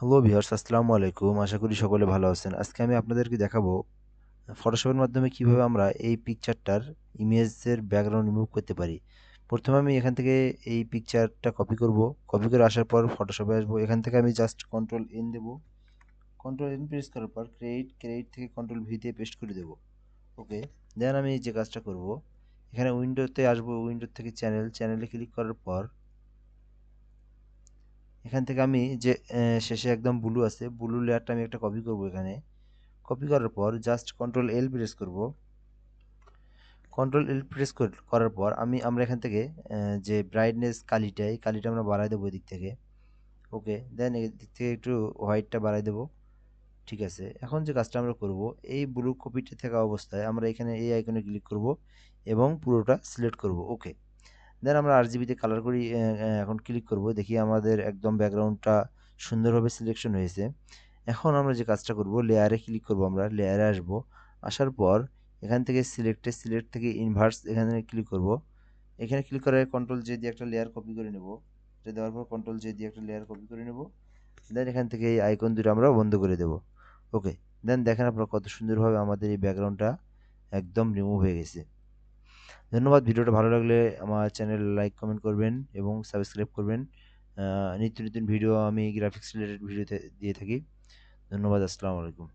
Hello viewers আসসালামু আলাইকুম আশা করি সকলে ভালো আছেন। আজকে আমি আপনাদেরকে দেখাবো ফটোশপের মাধ্যমে কীভাবে আমরা এই পিকচারটার ইমেজের ব্যাকগ্রাউন্ড রিমুভ করতে পারি। প্রথমে আমি এখান থেকে এই পিকচারটা কপি করব। কপি করে আসার পর ফটোশপে আসব। এখান থেকে আমি জাস্ট কন্ট্রোল এন দেব। কন্ট্রোল এন প্রেস করার পর ক্রিয়েট ক্রিয়েট থেকে কন্ট্রোল ভি দিয়ে পেস্ট করে দেব। ওকে দেন আমি যে কাজটা করব, এখানে উইন্ডোতে আসব। উইন্ডো থেকে চ্যানেল চ্যানেলে ক্লিক করার পর এখান থেকে আমি যে শেষে একদম ব্লু আছে ব্লু লেয়ারটা আমি একটা কপি করব এখানে। কপি করার পর জাস্ট কন্ট্রোল এল প্রেস করব। কন্ট্রোল এল প্রেস করার পর আমি, আমরা এখান থেকে যে ব্রাইটনেস কালিটা, এই কালিটা আমরা বাড়াই দেবো এদিক থেকে। ওকে দেন এদিক থেকে একটু হোয়াইটটা বাড়াই দেবো। ঠিক আছে, এখন যে কাজটা আমরা করব, এই ব্লু কপিটা থাকা অবস্থায় আমরা এখানে এই আইকনে ক্লিক করব এবং পুরোটা সিলেক্ট করব। ওকে দেন আমরা আর জিবিতে কালার করি এখন ক্লিক করব, দেখি আমাদের একদম ব্যাকগ্রাউন্ডটা সুন্দরভাবে সিলেকশন হয়েছে। এখন আমরা যে কাজটা করব লেয়ারে ক্লিক করব আমরা লেয়ারে আসব, আসার পর এখান থেকে সিলেক্টে সিলেক্ট থেকে ইনভার্স এখানে ক্লিক করব। এখানে ক্লিক করে কন্ট্রোল জে দিয়ে একটা লেয়ার কপি করে নেব। এটা দেওয়ার পর কন্ট্রোল জে দিয়ে একটা লেয়ার কপি করে নেব। দেন এখান থেকে এই আইকন দুটো আমরা বন্ধ করে দেব। ওকে দেন দেখেন আপনারা কত সুন্দরভাবে আমাদের এই ব্যাকগ্রাউন্ডটা একদম রিমুভ হয়ে গেছে। ধন্যবাদ। ভিডিওটা ভালো লাগলে আমার চ্যানেল লাইক, কমেন্ট করবেন এবং সাবস্ক্রাইব করবেন। নিত্য নতুন ভিডিও আমি গ্রাফিক্স রিলেটেড ভিডিওতে দিয়ে থাকি। ধন্যবাদ, আসসালামু আলাইকুম।